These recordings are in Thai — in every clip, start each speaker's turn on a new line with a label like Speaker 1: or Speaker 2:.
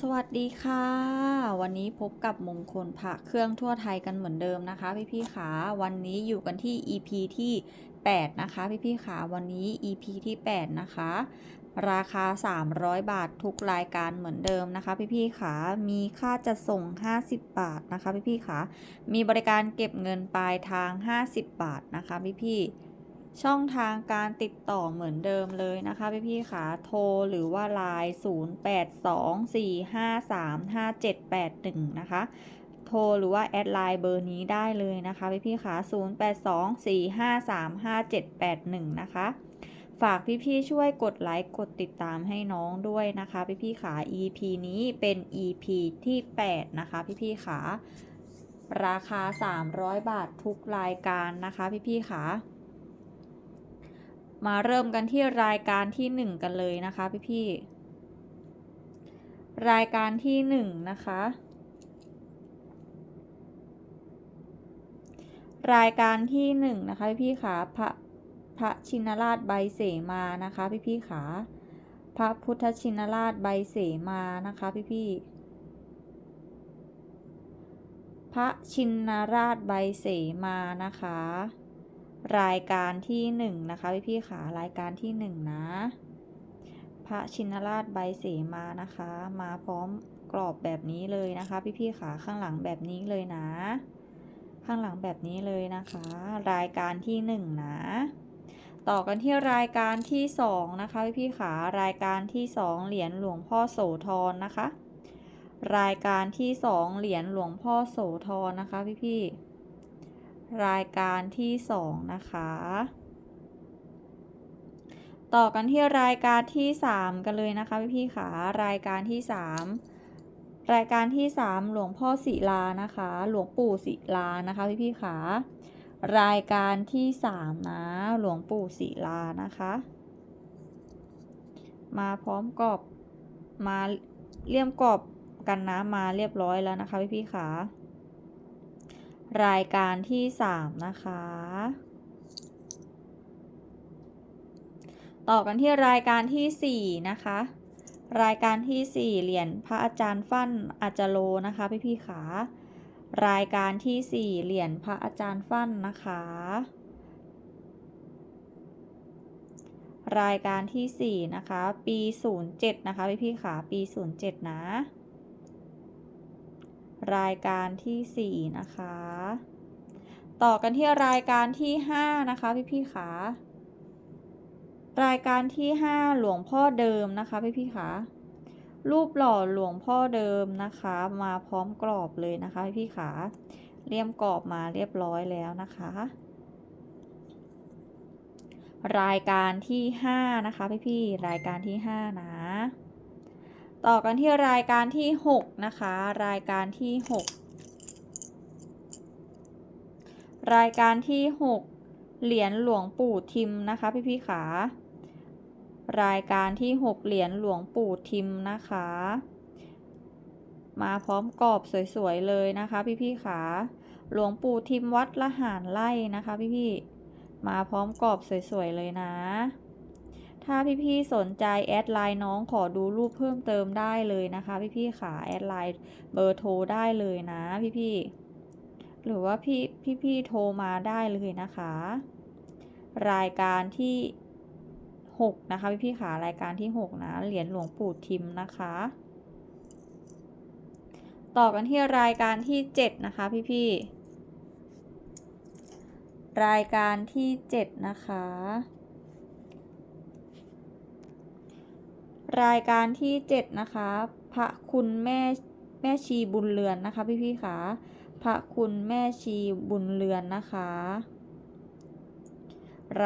Speaker 1: สวัสดีค่ะ วันนี้พบกับมงคลพระเครื่องทั่วไทยกันเหมือนเดิมนะคะพี่ๆขาวันนี้อยู่กันที่ EP ที่ 8 นะคะพี่ๆขาวันนี้ EP ที่ 8 นะคะ ราคา 300 บาททุกรายการเหมือนเดิมนะคะ พี่ๆขามีค่าจัดส่ง 50 บาทนะคะ พี่ๆขามีบริการเก็บเงินปลายทาง 50 บาทนะคะ พี่ๆ ช่องทางการติดต่อเหมือนเดิมเลยนะคะพี่พี่ขาโทรหรือว่าไลน์0824535781 นะคะ โทรหรือว่าแอดไลน์เบอร์นี้ได้เลยนะคะพี่พี่ขา0824535781 นะคะฝากพี่ๆช่วยกดไลค์กดติดตามให้น้องด้วยนะคะพี่พี่ๆขา EP นี้เป็น EP ที่ 8 นะคะพี่พี่ๆขา ราคา 300 บาททุกรายการนะคะพี่พี่ๆขา มาเริ่มกันที่รายการที่หนึ่งกันเลยนะคะพี่ๆ รายการที่หนึ่งนะคะ รายการที่หนึ่งนะคะพี่ๆขาพระพระชินราชใบเสมานะคะพี่ๆขาพระพุทธชินราชใบเสมานะคะพี่ๆพระชินราชใบเสมานะคะ รายการที่หนึ่งนะคะพี่พี่ขารายการที่หนึ่งนะ พระชินราชใบเสมานะคะ มาพร้อมกรอบแบบนี้เลยนะคะ พี่พี่ขาข้างหลังแบบนี้เลยนะ ข้างหลังแบบนี้เลยนะคะ รายการที่หนึ่งนะต่อกันที่รายการที่สองนะคะพี่พี่ขารายการที่สองเหรียญหลวงพ่อโสธรนะคะ รายการที่สองเหรียญหลวงพ่อโสธรนะคะพี่พี่ รายการที่สองนะคะ ต่อกันที่รายการที่สามกันเลยนะคะพี่พี่ๆขารายการที่สามรายการที่สามหลวงพ่อศิลานะคะ หลวงปู่ศิลานะคะพี่พี่ๆขารายการที่สามนะ หลวงปู่ศิลานะคะ มาพร้อมกรอบมาเลี่ยมกรอบกันนะมาเรียบร้อยแล้วนะคะพี่พี่ๆขา รายการที่สามนะคะ ต่อกันที่รายการที่สี่นะคะ รายการที่สี่เหรียญพระอาจารย์ฟั่นอาจารโลนะคะพี่พี่ขารายการที่สี่เหรียญพระอาจารย์ฟั่นนะคะ รายการที่สี่นะคะ ปีศูนย์เจ็ดนะคะพี่พี่ขาปีศูนย์เจ็ดนะ รายการที่สี่นะคะ ต่อกันที่รายการที่ห้านะคะ พี่พี่ๆขารายการที่ห้าหลวงพ่อเดิมนะคะ พี่พี่ๆขารูปหล่อหลวงพ่อเดิมนะคะ มาพร้อมกรอบเลยนะคะ พี่พี่ๆขาเลี่ยมกรอบมาเรียบร้อยแล้วนะคะ รายการที่ห้านะคะ พี่พี่ๆรายการที่ห้านะ ต่อกันที่รายการที่หกนะคะ รายการที่หกรายการที่หกเหรียญหลวงปู่ทิมนะคะพี่พี่ขารายการที่หกเหรียญหลวงปู่ทิมนะคะ มาพร้อมกรอบสวยๆเลยนะคะพี่พี่ขาหลวงปู่ทิมวัดละหารไล่นะคะพี่พี่มาพร้อมกรอบสวยๆเลยนะ ถ้าพี่ๆสนใจแอดไลน์น้องขอดูรูปเพิ่มเติมได้เลยนะคะ พี่ๆขาแอดไลน์เบอร์โทรได้เลยนะพี่ๆหรือว่าพี่พี่ๆโทรมาได้เลยนะคะ รายการที่หกนะคะพี่พี่ๆขารายการที่หกนะ เหรียญหลวงปู่ทิมนะคะ ต่อกันที่รายการที่เจ็ดนะคะพี่พี่ๆรายการที่เจ็ดนะคะ รายการที่เจ็ดนะคะ พระคุณแม่แม่ชีบุญเรือนนะคะ พี่พี่ๆขาพระคุณแม่ชีบุญเรือนนะคะ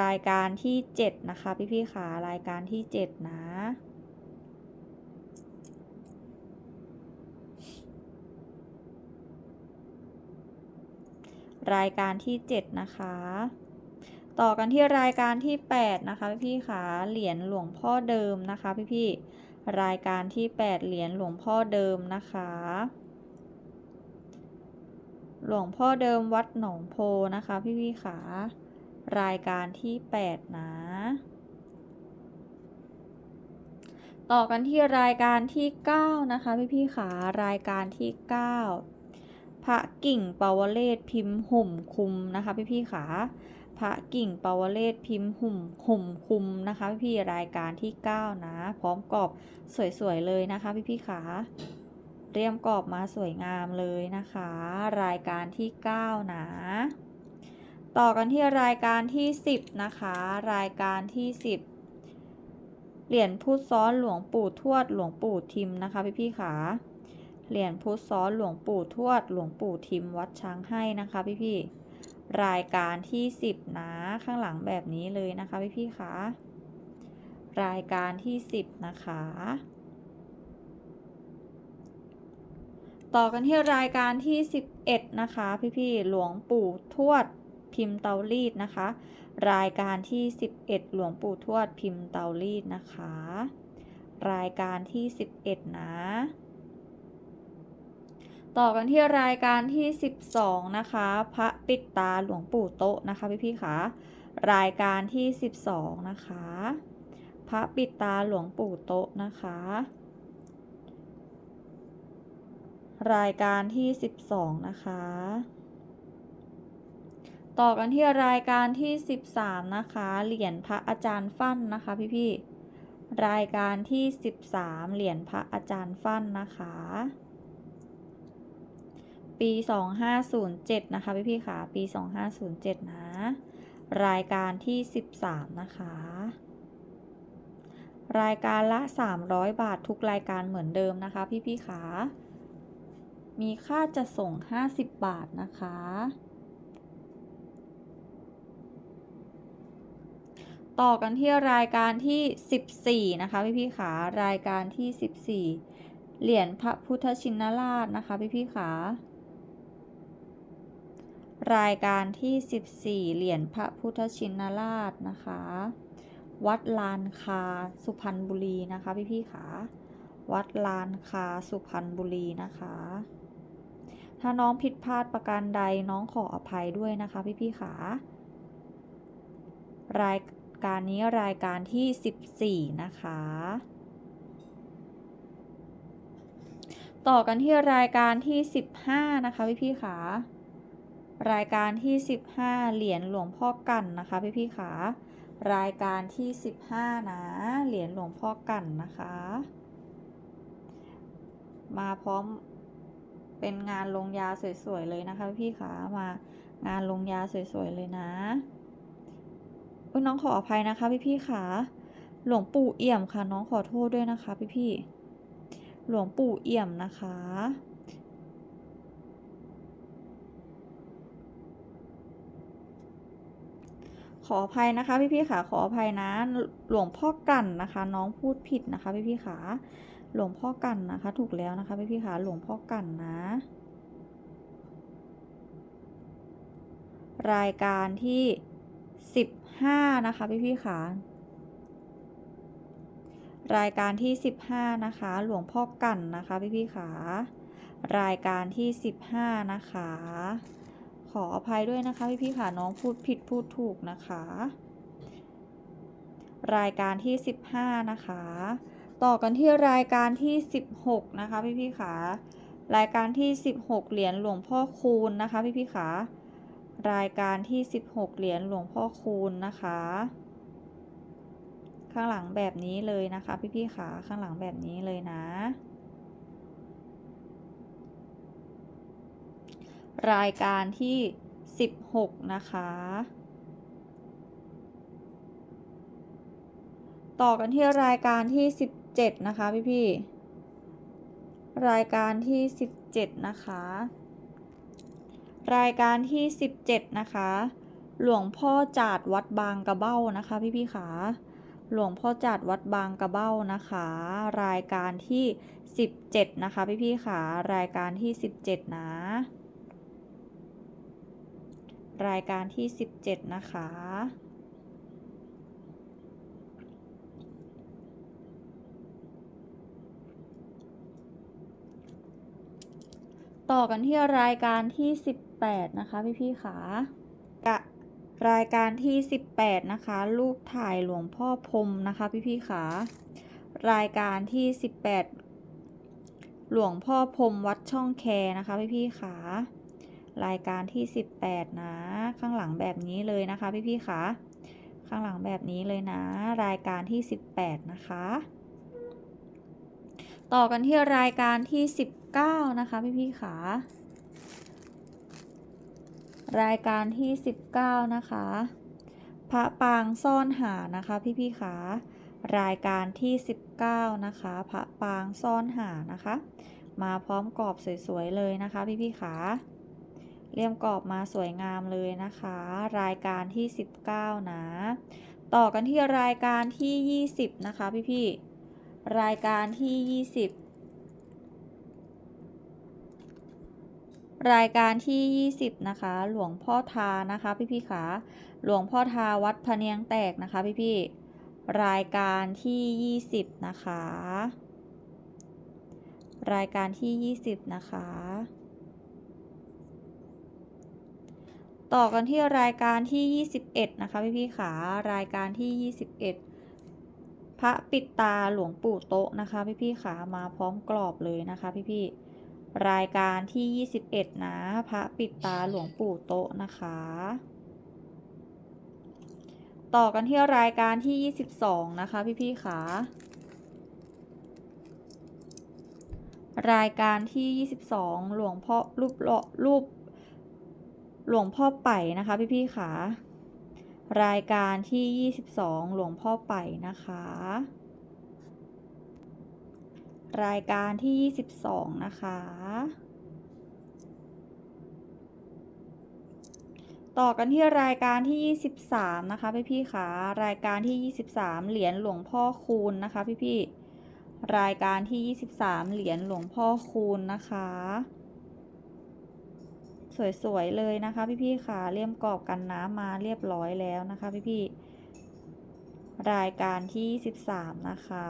Speaker 1: รายการที่เจ็ดนะคะ พี่พี่ๆขารายการที่เจ็ดนะรายการที่เจ็ดนะคะ ต่อกันที่รายการที่แปดนะคะพี่พี่ขาเหรียญหลวงพ่อเดิมนะคะพี่พี่รายการที่แปดเหรียญหลวงพ่อเดิมนะคะ หลวงพ่อเดิมวัดหนองโพนะคะพี่พี่ขารายการที่แปดนะ ต่อกันที่รายการที่ 9 นะคะพี่พี่ขารายการที่ 9 พระกิ่งปาวเลศพิมพ์หุ่มคุมนะคะพี่พี่ขา พระกิ่งปาวเลศพิมพ์หุ่มหุ่มคุมนะคะพี่พี่รายการที่ 9 นะ พร้อมกรอบสวยๆเลยนะคะ พี่พี่ขาเตรียมกรอบมาสวยงามเลยนะคะ รายการที่ 9 นะ ต่อกันที่รายการที่ 10 นะคะ รายการที่ 10 เหรียญพุทธซ้อนหลวงปู่ทวดหลวงปู่ทิมนะคะ พี่พี่ขาเหรียญพุทธซ้อนหลวงปู่ทวดหลวงปู่ทิมวัดช้างให้นะคะ พี่พี่ รายการที่ 10 นะข้างหลังแบบนี้เลยนะคะพี่พี่ๆขารายการที่ 10 นะคะ ต่อกันที่รายการที่ 11 นะคะ พี่ๆหลวงปู่ทวดพิมพ์เตารีดนะคะ รายการที่ 11 หลวงปู่ทวดพิมพ์เตารีดนะคะ รายการที่ 11 นะ ต่อกันที่รายการที่ 12 นะคะ พระปิดตาหลวงปู่โตะนะคะพี่พี่ๆคะรายการที่ 12 นะคะ พระปิดตาหลวงปู่โตะนะคะ รายการที่ 12 นะคะ ต่อกันที่รายการที่ 13 นะคะ เหรียญพระอาจารย์ฟั่นนะคะพี่ๆรายการที่ 13 เหรียญพระอาจารย์ฟั่นนะคะ ปี 2507 นะคะพี่ๆค่ะปี 2507 นะ รายการที่ 13 นะคะ รายการละ 300 บาททุกรายการเหมือนเดิมนะคะพี่ๆค่ะมีค่าจะส่ง 50 บาทนะคะ ต่อกันที่รายการที่ 14 นะคะพี่พี่ขารายการที่ 14 เหรียญพระพุทธชินราชนะคะพี่พี่ขา รายการที่ 14 เหรียญพระพุทธชินราชนะคะ วัดลานคาสุพรรณบุรีนะคะพี่พี่ขาวัดลานคาสุพรรณบุรีนะคะ ถ้าน้องผิดพลาดประการใดน้องขออภัยด้วยนะคะพี่พี่ขารายการนี้รายการที่ 14 นะคะ ต่อกันที่รายการที่ 15 นะคะพี่พี่ขา รายการที่ 15 เหรียญหลวงพ่อกันนะคะพี่พี่ขารายการที่ 15 นะ เหรียญหลวงพ่อกันนะคะ มาพร้อมเป็นงานลงยาสวยๆเลยนะคะพี่ๆขามางานลงยาสวยๆเลยนะอุ๊ยน้องขออภัยนะคะพี่พี่ๆค่ะหลวงปู่เอี่ยมค่ะน้องขอโทษด้วยนะคะพี่พี่หลวงปู่เอี่ยมนะคะ ขออภัยนะคะพี่พี่ๆค่ะขออภัยนะหลวงพ่อกันนะคะ น้องพูดผิดนะคะ พี่พี่ๆค่ะหลวงพ่อกันนะคะ ถูกแล้วนะคะ พี่พี่ๆค่ะหลวงพ่อกันนะ รายการที่15นะคะพี่พี่ๆค่ะรายการที่ 15 นะคะ หลวงพ่อกันนะคะ พี่พี่ๆค่ะรายการที่ 15 นะคะ ขออภัยด้วยนะคะพี่พี่ค่ะน้องพูดผิดพูดถูกนะคะ รายการที่ 15 นะคะ ต่อกันที่รายการที่ 16 นะคะพี่พี่ๆค่ะรายการที่ 16 เหรียญหลวงพ่อคูณนะคะพี่พี่ๆค่ะรายการที่ 16 เหรียญหลวงพ่อคูณนะคะ ข้างหลังแบบนี้เลยนะคะพี่พี่ๆค่ะข้างหลังแบบนี้เลยนะ รายการที่ 16 นะคะ ต่อกันที่รายการที่ 17 นะคะพี่พี่ๆรายการที่ 17 นะคะ รายการที่ 17 นะคะ หลวงพ่อจาดวัดบางกระเบ้านะคะพี่พี่ๆขาหลวงพ่อจาดวัดบางกระเบ้านะคะ รายการที่ 17 นะคะ พี่พี่ๆขารายการที่ 17 นะ รายการที่ 17 นะคะ ต่อกันที่รายการที่ 18 นะคะ พี่พี่ขาะรายการที่ 18 นะคะ รูปถ่ายหลวงพ่อพรมนะคะ พี่พี่ๆขรายการที่ 18 หลวงพ่อพรมวัดช่องแคนะคะ พี่ๆขา รายการที่ 18 นะ ข้างหลังแบบนี้เลยนะคะ พี่ๆขาข้างหลังแบบนี้เลยนะ รายการที่ 18 นะคะ ต่อกันที่รายการที่ 19 นะคะ พี่ๆขารายการที่ 19 นะคะ พระปางซ่อนหานะคะ พี่ๆขารายการที่ 19 นะคะ พระปางซ่อนหานะคะ มาพร้อมกรอบสวยๆเลยนะคะ พี่ๆขา เลี่ยมกรอบมาสวยงามเลยนะคะ รายการที่ 19 นะ ต่อกันที่รายการที่ 20 นะคะพี่ๆรายการที่ 20 รายการที่ 20 นะคะ หลวงพ่อทานะคะพี่ๆขาหลวงพ่อทาวัดพะเนียงแตกนะคะพี่ๆรายการที่ 20 นะคะ รายการที่ 20 นะคะ ต่อกันที่รายการที่ 21 นะคะพี่ๆขารายการที่ 21 พระปิดตาหลวงปู่โตะนะคะพี่ๆขามาพร้อมกรอบเลยนะคะพี่ๆรายการที่ 21 นะพระปิดตาหลวงปู่โตะนะคะ ต่อกันที่รายการที่ 22 นะคะพี่ๆขารายการที่ 22 หลวงพ่อรูปหล่อรูป หลวงพ่อไป่นะคะพี่ๆขารายการที่ 22 หลวงพ่อไป่นะคะ รายการที่ 22 นะคะ ต่อกันที่รายการที่ 23 นะคะพี่ๆขารายการที่ 23 เหรียญหลวงพ่อคูณนะคะพี่ๆรายการที่ 23 เหรียญหลวงพ่อคูณนะคะ สวยๆเลยนะคะ พี่ๆค่ะเลี่ยมกรอบกันน้ำมาเรียบร้อยแล้วนะคะ พี่ๆรายการที่ 13 นะคะ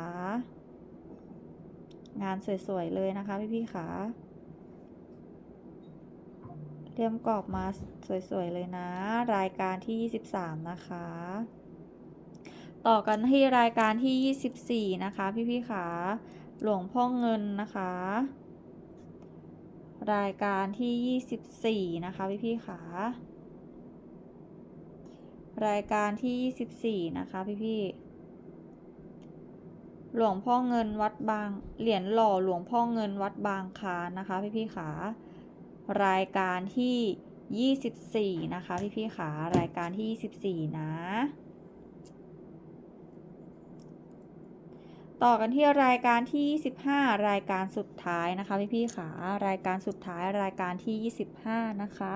Speaker 1: งานสวยๆเลยนะคะ พี่ๆค่ะเลี่ยมกรอบมาสวยๆเลยนะ รายการที่ 23 นะคะ ต่อกันที่รายการที่ 24 นะคะ พี่ๆค่ะหลวงพ่อเงินนะคะ รายการที่ 24 นะคะพี่พี่ขารายการที่ 24 นะคะพี่พี่หลวงพ่อเงินวัดบาง เหรียญหล่อหลวงพ่อเงินวัดบางคานนะคะพี่พี่ขารายการที่ 24 นะคะพี่พี่ขารายการที่ 24 นะ ต่อกันที่รายการที่ 25 รายการสุดท้ายนะคะพี่ๆค่ะรายการสุดท้ายรายการที่ 25 นะคะ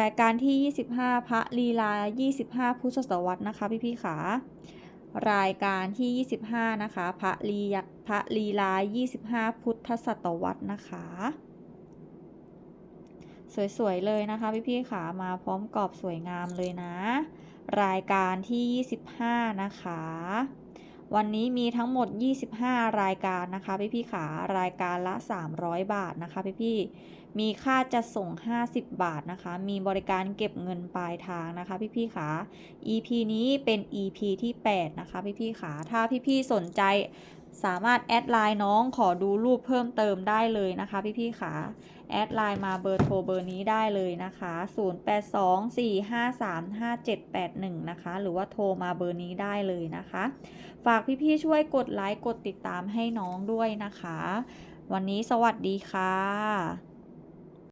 Speaker 1: รายการที่ 25 พระลีลา 25 พุทธศตวรรษนะคะพี่ๆค่ะรายการที่ 25 นะคะพระลีพระลีลา 25 พุทธศตวรรษนะคะ สวยๆเลยนะคะพี่ๆค่ะมาพร้อมกรอบสวยงามเลยนะ รายการที่ 25 นะคะ วันนี้มีทั้งหมด 25 รายการนะคะพี่พี่ขารายการละ 300 บาทนะคะพี่พี่มีค่าจะส่ง 50 บาทนะคะ มีบริการเก็บเงินปลายทางนะคะพี่พี่ขา EP นี้เป็น EP ที่ 8 นะคะพี่พี่ขา ถ้าพี่พี่สนใจ สามารถแอดไลน์น้องขอดูรูปเพิ่มเติมได้เลยนะคะ พี่พี่ขาแอดไลน์มาเบอร์โทรเบอร์นี้ได้เลยนะคะ 0824535781 นะคะ หรือว่าโทรมาเบอร์นี้ได้เลยนะคะ ฝากพี่ๆช่วยกดไลค์กดติดตามให้น้องด้วยนะคะ วันนี้สวัสดีค่ะ